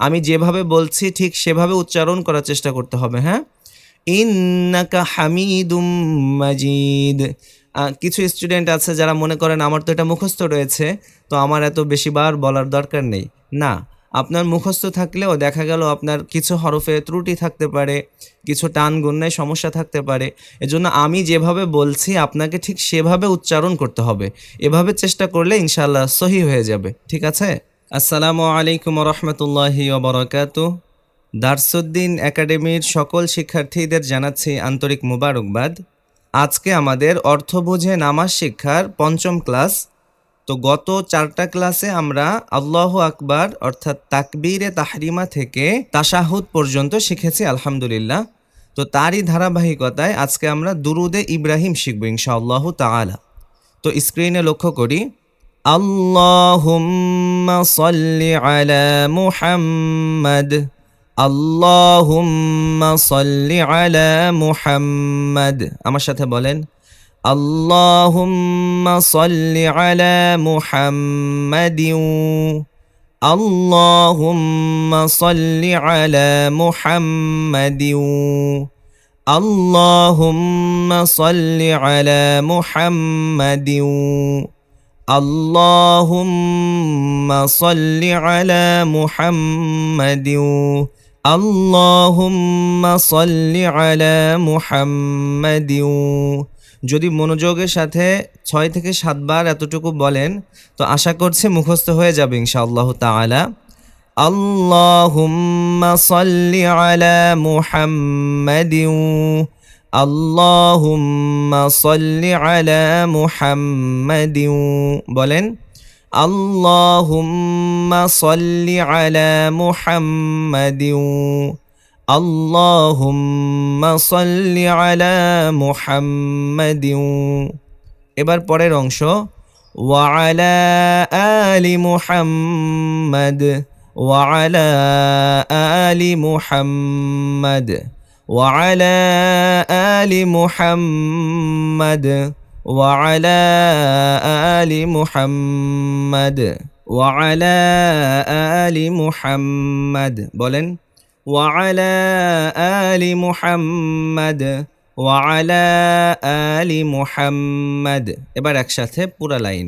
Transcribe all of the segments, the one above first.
আমি যেভাবে বলছি ঠিক সেভাবে উচ্চারণ করার চেষ্টা করতে হবে হ্যাঁ? ইন্নাকা হামিদুম মাজিদ। কিছু স্টুডেন্ট আছে যারা মনে করেন আমার তো এটা মুখস্থ রয়েছে, তো আমার এত বেশি বার বলার দরকার নেই। না, আপনার মুখস্থ থাকলেও দেখা গেল আপনার কিছু হরফে ত্রুটি থাকতে পারে, কিছু টান গুন্নায় সমস্যা থাকতে পারে। এজন্য আমি যেভাবে বলছি আপনাকে ঠিক সেভাবে উচ্চারণ করতে হবে। এভাবে চেষ্টা করলে ইনশাল্লাহ সহি হয়ে যাবে, ঠিক আছে? আসসালামু আলাইকুম রহমতুল্লাহি ওবরাকাতু। দারসুদ্দিন একাডেমির সকল শিক্ষার্থীদের জানাচ্ছি আন্তরিক মুবারকবাদ। আজকে আমাদের অর্থ বুঝে নামাজ শিক্ষার পঞ্চম ক্লাস। তো গত চারটা ক্লাসে আমরা আল্লাহ আকবার, অর্থাৎ তাকবীরে তাহরিমা থেকে তাসাহুদ পর্যন্ত শিখেছি, আলহামদুলিল্লাহ। তো তারই ধারাবাহিকতায় আজকে আমরা দুরুদে ইব্রাহিম শিখব, ইনশাআল্লাহ তাআলা। তো স্ক্রিনে লক্ষ্য করি আল্লাহুম্মা সাল্লি আলা মুহাম্মাদ আল্লাহুম্মা সাল্লি আলা মুহাম্মাদ আমার সাথে বলেন আল্লাহুম্মা সাল্লি আলা মুহাম্মাদিন আল্লাহুম্মা সাল্লি আলা মুহাম্মাদিন আল্লাহুম্মা সাল্লি আলা মুহাম্মাদিন اللهم صل على محمد اللهم صل على محمد যদি মনোযোগের সাথে ছয় থেকে সাতবার এতটুকু বলেন তো আশা করছি মুখস্থ হয়ে যাবে ইনশাআল্লাহ তাআলা اللهم صل على محمد আল্লাহুম্মা সাল্লি আলা মুহাম্মাদি বলেন আল্লাহুম্মা সাল্লি আলা মুহাম্মাদি আল্লাহুম্মা সাল্লি আলা মুহাম্মাদি এবার পরের অংশ ওয়ালা আলি মুহাম্মদ ওয়ালা আলি মুহাম্মদ وعلى آل محمد وعلى آل محمد وعلى آل محمد বলেন وعلى آل محمد وعلى آل محمد এবার একসাথে পুরা লাইন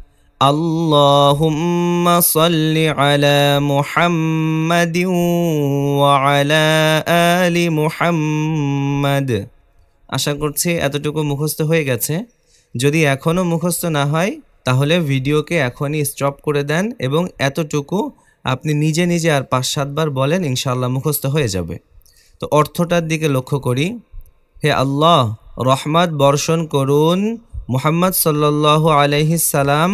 اللهم صل على محمد وعلى آل محمد আশা করছি এতটুকু মুখস্থ হয়ে গেছে যদি এখনও মুখস্থ না হয় তাহলে ভিডিওকে এখনই স্টপ করে দেন এবং এতটুকু আপনি নিজে নিজে আর পাঁচ সাতবার বলেন ইনশাল্লাহ মুখস্থ হয়ে যাবে তো অর্থটার দিকে লক্ষ্য করি হে আল্লাহ রহমত বর্ষণ করুন মুহাম্মদ সাল্লাল্লাহু আলাইহিস সালাম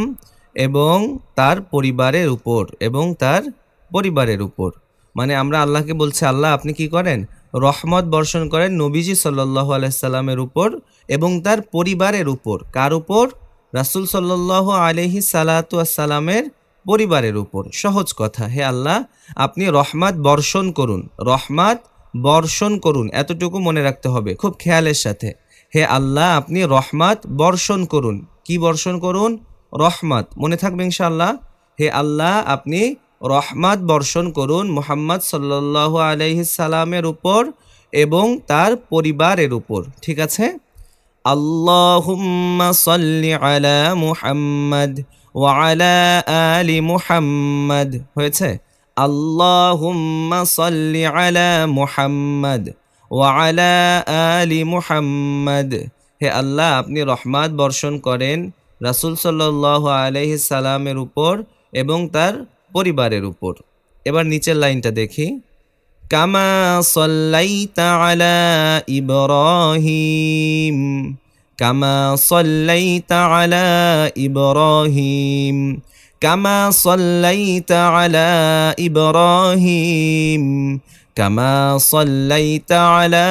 এবং তার পরিবারের উপর, এবং তার পরিবারের উপর। মানে আমরা আল্লাহকে বলছি, আল্লাহ, আপনি কি করেন? রহমত বর্ষণ করেন নবীজি সাল্লাহ আলাইসাল্লামের উপর এবং তার পরিবারের উপর। কার উপর? রাসুল সাল্লাহ আলহি সালাতামের পরিবারের উপর। সহজ কথা, হে আল্লাহ, আপনি রহমাত বর্ষণ করুন, রহমাত বর্ষণ করুন। এতটুকু মনে রাখতে হবে, খুব খেয়ালের সাথে। হে আল্লাহ, আপনি রহমাত বর্ষণ করুন। কি বর্ষণ করুন? রহমাত। মনে থাকবে ইনশাল্লাহ হে আল্লাহ, আপনি রহমাত বর্ষণ করুন মোহাম্মদ সাল্লাহ আলাইসালামের উপর এবং তার পরিবারের উপর। ঠিক আছে? আল্লাহুম্মা সাল্লি আলা মুহাম্মদ ওয়ালা আলি মুহাম্মদ। হয়েছে? আল্লাহুম্মা সাল্লি আলা মুহাম্মদ ওয়ালা আলি মুহাম্মদ। হে আল্লাহ, আপনি রহমাত বর্ষণ করেন রাসুল সাল্লাহ সালামের উপর এবং তার পরিবারের উপর। এবার নিচের লাইনটা দেখি। কামা সল্লাইতা আলা ইবরহিম। কামা সল্লাইতা আলা ইবরহিম। কামা সল্লাইতা আলা ইবরহিম। কামা সল্লাইতা আলা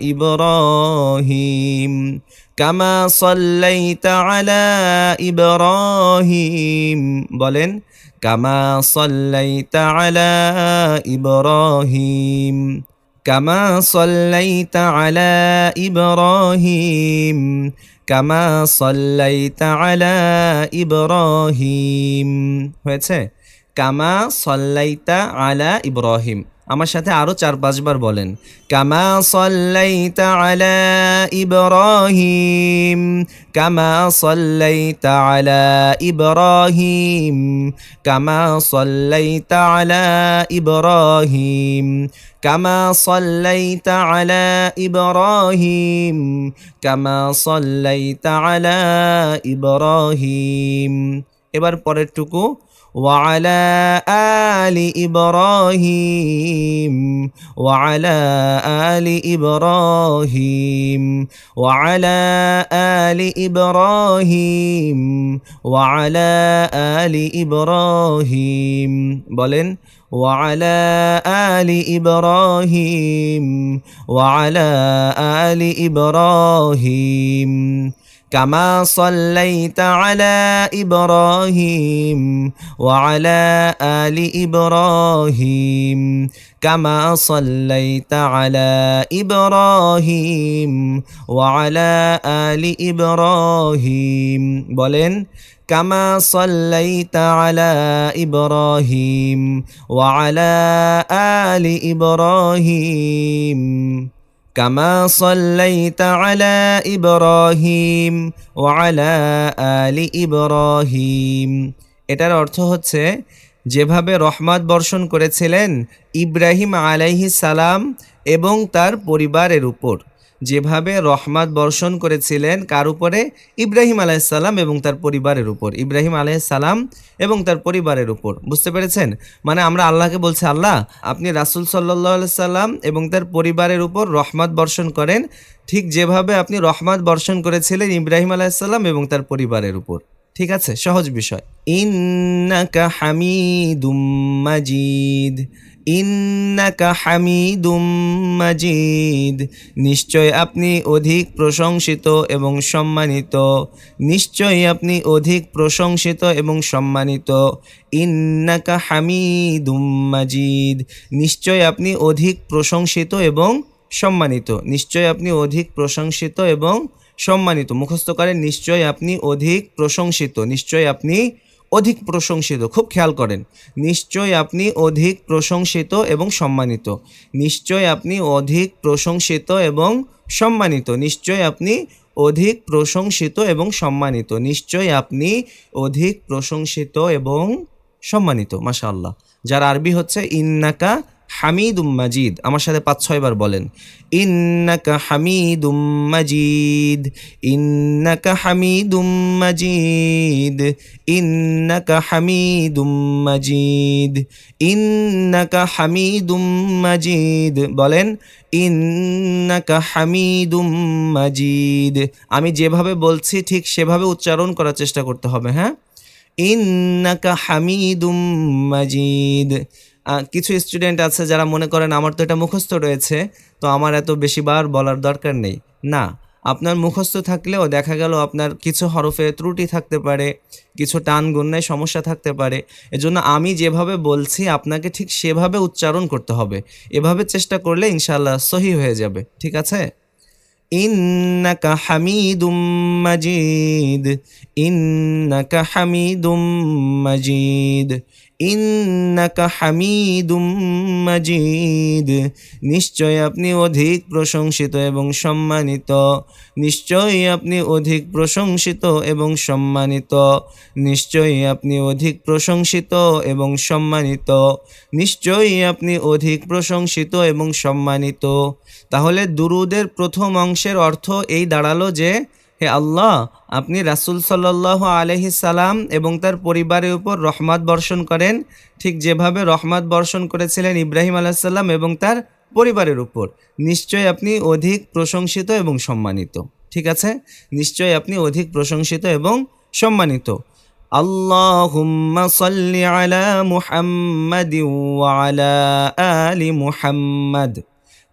ইবরহিম। কামা সাল্লাইতা আলা ইব্রাহিম। বলেন, কামা সাল্লাইতা আলা ইব্রাহিম। কামা সাল্লাইতা আলা ইব্রাহিম। কামা সাল্লাইতা আলা ইব্রাহিম। হয়েছে? কামা সাল্লাইতা আলা ইব্রাহিম। আমার সাথে আরও চার পাঁচবার বলেন, কামা সল্লাইতা আলা ইব্রাহিম, কামা সল্লাইতা আলা ইব্রাহিম, কামা সল্লাইতা আলা ইব্রাহিম, কামা সল্লাইতা আলা ইব্রাহিম, কামা সল্লাইতা আলা ইব্রাহিম। এবার পরেরটুকু وعلى آل إبراهيم وعلى آل إبراهيم وعلى آل إبراهيم وعلى آل إبراهيم বলেন وعلى آل إبراهيم وعلى آل إبراهيم كما صليت على إبراهيم وعلى آل إبراهيم كما صليت على إبراهيم وعلى آل إبراهيم বলেন كما صليت على إبراهيم وعلى آل إبراهيم كما صليت على إبراهيم وعلى آل إبراهيم এটার অর্থ হচ্ছে যেভাবে রহমত বর্ষণ করেছিলেন ইব্রাহিম আলাইহি সালাম এবং তার পরিবারের উপর যেভাবে রহমত বর্ষণ করেছিলেন, কার উপরে? ইব্রাহিম আলাইসাল্লাম এবং তার পরিবারের উপর। ইব্রাহিম আলাইসাল্লাম এবং তার পরিবারের উপর। বুঝতে পেরেছেন? মানে আমরা আল্লাহকে বলছি, আল্লাহ, আপনি রাসুল সাল্লাহ সাল্লাম এবং তার পরিবারের উপর রহমত বর্ষণ করেন। ঠিক যেভাবে আপনি রহমত বর্ষণ করেছিলেন ইব্রাহিম আলাইসাল্লাম এবং তার পরিবারের উপর। ঠিক আছে? সহজ বিষয়। ইন্নাকা হামিদুম মাজিদ। ইন্নাকা হামিদুম মাজিদ। নিশ্চয় আপনি অধিক প্রশংসিত এবং সম্মানিত। নিশ্চয়ই আপনি অধিক প্রশংসিত এবং সম্মানিত। ইন্নাকা হামিদুম মাজিদ। নিশ্চয় আপনি অধিক প্রশংসিত এবং সম্মানিত। নিশ্চয় আপনি অধিক প্রশংসিত এবং সম্মানিত। মুখস্থকারে নিশ্চয় আপনি অধিক প্রশংসিত। নিশ্চয় আপনি অধিক প্রশংসিত। খুব খেয়াল করেন, নিশ্চয় আপনি অধিক প্রশংসিত এবং সম্মানিত। নিশ্চয় আপনি অধিক প্রশংসিত এবং সম্মানিত। নিশ্চয় আপনি অধিক প্রশংসিত এবং সম্মানিত। নিশ্চয় আপনি অধিক প্রশংসিত এবং সম্মানিত। মাশাল্লাহ যার আরবি হচ্ছে ইন্নাকা হামিদুম মাজিদ, আমার সাথে পাঁচ ছয়বার বলেন। ইন্নাকা হামিদুম মাজিদ, ইন্নাকা হামিদুম মাজিদ, ইন্নাকা হামিদুম মাজিদ, ইন্নাকা হামিদুম মাজিদ। বলেন, ইন্নাকা হামিদুম মাজিদ। আমি যেভাবে বলছি, ঠিক সেভাবে উচ্চারণ করার চেষ্টা করতে হবে হ্যাঁ? ইন্নাকা হামিদুম মাজিদ। কিছু স্টুডেন্ট আছে যারা মনে করেন আমার তো এটা মুখস্থ রয়েছে, তো আমার এত বেশিবার বলার দরকার নেই। না, আপনার মুখস্থ থাকলেও দেখা গেল আপনার কিছু হরফে ত্রুটি থাকতে পারে, কিছু টান গুন্নায় সমস্যা থাকতে পারে, এজন্য আমি যেভাবে বলছি আপনাকে ঠিক সেভাবে উচ্চারণ করতে হবে। এভাবে চেষ্টা করলে ইনশাল্লাহ সহি হয়ে যাবে, ঠিক আছে? ইন্নাকা হামিদুম মাজিদ, ইন্নাকা হামিদুম মাজিদ। ইন্নাকা হামিদুম মাজিদ। নিশ্চয় আপনি অধিক প্রশংসিত এবং সম্মানিত। নিশ্চয়ই আপনি অধিক প্রশংসিত এবং সম্মানিত। নিশ্চয়ই আপনি অধিক প্রশংসিত এবং সম্মানিত। নিশ্চয়ই আপনি অধিক প্রশংসিত এবং সম্মানিত। তাহলে দুরুদের প্রথম অংশের অর্থ এই দাঁড়াল যে হে আল্লাহ আপনি রাসূল সাল্লাহ আলহি সালাম এবং তার পরিবারের উপর রহমত বর্ষণ করেন ঠিক যেভাবে রহমত বর্ষণ করেছিলেন ইব্রাহিম আলাইসাল্লাম এবং তার পরিবারের উপর নিশ্চয় আপনি অধিক প্রশংসিত এবং সম্মানিত ঠিক আছে নিশ্চয় আপনি অধিক প্রশংসিত এবং সম্মানিত اللهم صل على محمد وعلى آل محمد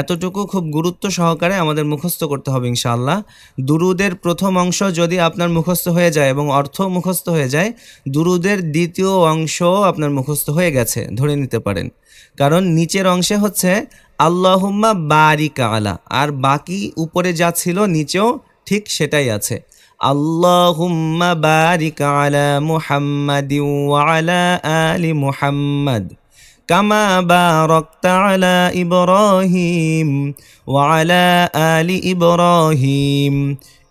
এতটুকু খুব গুরুত্ব সহকারে আমাদের মুখস্থ করতে হবে ইনশাআল্লাহ। দুরুদের প্রথম অংশ যদি আপনার মুখস্থ হয়ে যায় এবং অর্থ মুখস্থ হয়ে যায়, দুরুদের দ্বিতীয় অংশ আপনার মুখস্থ হয়ে গেছে, ধরে নিতে পারেন। কারণ নিচের অংশে হচ্ছে, আল্লাহুম্মা বারিক আলা আর বাকি উপরে যা ছিল নিচেও ঠিক সেটাই আছে। আল্লাহুম্মা বারিক আলা মুহাম্মাদি ওয়ালা আলি মুহাম্মাদ কামা বারাকতা আলা ইব্রাহিম ওয়া আলা আলি ইব্রাহিম।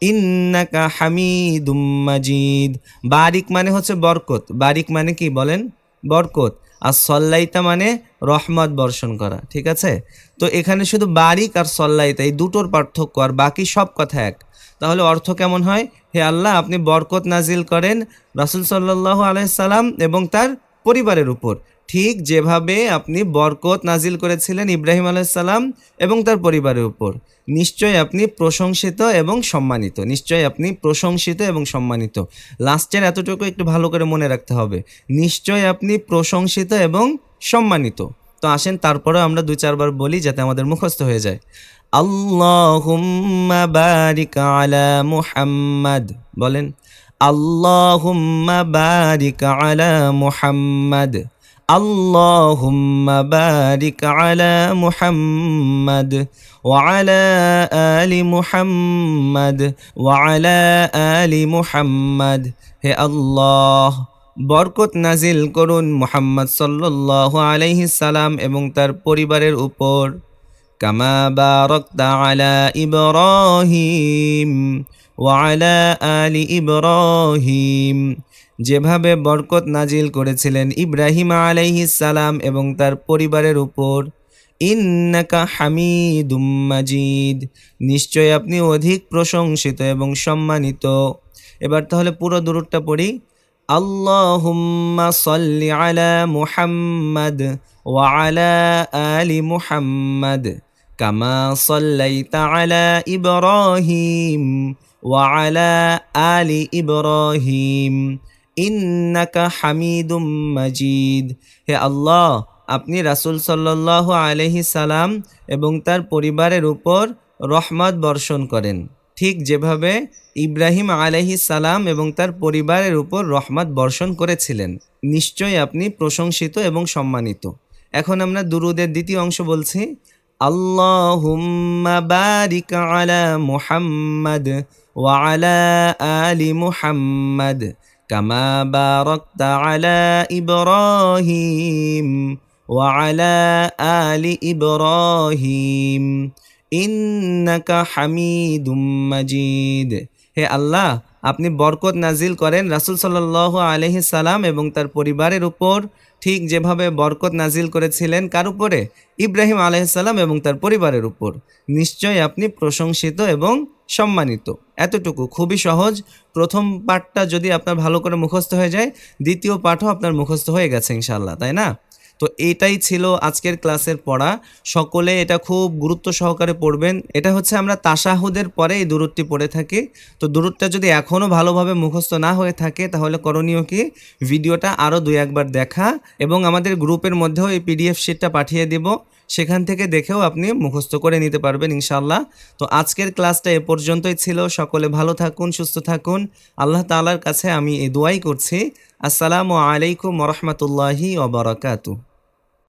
ইন্নাকা হামিদুম বারিক মানে হচ্ছে বরকত। বারিক মানে কি বলেন? বরকত। আর সল্লাইতা মানে রহমত বর্ষণ করা, ঠিক আছে? তো এখানে শুধু বারিক আর সল্লাইতা, এই দুটোর পার্থক্য, আর বাকি সব কথা এক। তাহলে অর্থ কেমন হয়? হে আল্লাহ, আপনি বরকত নাজিল করেন রাসুল সাল্লাহ আলাইসাল্লাম এবং তার পরিবারের উপর। ঠিক যেভাবে আপনি বরকত নাজিল করেছিলেন ইব্রাহিম আলাইসাল্লাম এবং তার পরিবারের উপর। নিশ্চয় আপনি প্রশংসিত এবং সম্মানিত। নিশ্চয় আপনি প্রশংসিত এবং সম্মানিত। লাস্টের এতটুকু একটু ভালো করে মনে রাখতে হবে। নিশ্চয় আপনি প্রশংসিত এবং সম্মানিত। তো আসেন তারপরে আমরা দুই চারবার বলি যাতে আমাদের মুখস্থ হয়ে যায়। আল্লাহুম্মা বারিক আলা মুহাম্মাদ। বলেন, আল্লাহুম্মা বারিক আলা মুহাম্মাদ। اللهم بارك على محمد وعلى آل محمد وعلى آل محمد হে আল্লাহ বরকত নাজিল করুন মুহাম্মদ সাল্লাল্লাহু আলাইহি সালাম এবং তার পরিবারের উপর কামা বারাকতা আলা ইব্রাহিম ওয়ালা আলি ইব্রাহিম যেভাবে বরকত নাজিল করেছিলেন ইব্রাহিম সালাম এবং তার পরিবারের উপর, ইন্নাকা হামিদুম মাজিদ। নিশ্চয় আপনি অধিক প্রশংসিত এবং সম্মানিত। এবার তাহলে পুরো দূরটা পড়ি। আল্লাহুম্মা সাল্লি আলা মুহাম্মাদ ওয়া আলা আলি মুহাম্মাদ কামা সাল্লাইতা আলা ইব্রাহিম ওয়া আলা আলি ইব্রাহিম। ইন্নাকা হামিদুম মাজিদ। হে আল্লাহ, আপনি রাসুল সাল্লাহ আলহি সালাম এবং তার পরিবারের উপর রহমত বর্ষণ করেন। ঠিক যেভাবে ইব্রাহিম আলহি সালাম এবং তার পরিবারের উপর রহমত বর্ষণ করেছিলেন, নিশ্চয়ই আপনি প্রশংসিত এবং সম্মানিত। এখন আমরা দুরুদের দ্বিতীয় অংশ বলছি বারিক আলা মুহাম্মাদ ওয়া আলা আলি মুহাম্মাদ। كما باركت على إبراهيم وعلى آل إبراهيم إنك حميد مجيد হে আল্লাহ আপনি বরকত নাজিল করেন রাসুল সাল্লাহ আলহি সালাম এবং তার পরিবারের উপর ঠিক যেভাবে বরকত নাজিল করেছিলেন, কার উপরে? ইব্রাহিম আলাইসাল্লাম এবং তার পরিবারের উপর। নিশ্চয়ই আপনি প্রশংসিত এবং সম্মানিত। এতটুকু। খুবই সহজ। প্রথম পাঠটা যদি আপনার ভালো করে মুখস্থ হয়ে যায়, দ্বিতীয় পাঠও আপনার মুখস্থ হয়ে গেছে ইনশাল্লাহ তাই না? তো এটাই ছিল আজকের ক্লাসের পড়া। সকলে এটা খুব গুরুত্ব সহকারে পড়বেন। এটা হচ্ছে আমরা তাসাহুদের পরে এই দূরত্বটি পড়ে থাকি। তো দূরত্বটা যদি এখনও ভালোভাবে মুখস্থ না হয়ে থাকে, তাহলে করণীয় কি? ভিডিওটা আরও দুই একবার দেখা এবং আমাদের গ্রুপের মধ্যেও এই পিডিএফ শিটটা পাঠিয়ে দেব। সেখান থেকে দেখেও আপনি মুখস্থ করে নিতে পারবেন ইনশাল্লাহ তো আজকের ক্লাসটা এ পর্যন্তই ছিল। সকলে ভালো থাকুন, সুস্থ থাকুন। আল্লাহ তালার কাছে আমি এ দোয়াই করছি। আসসালামু আলাইকুম রহমতুল্লাহি ওবরাকাতু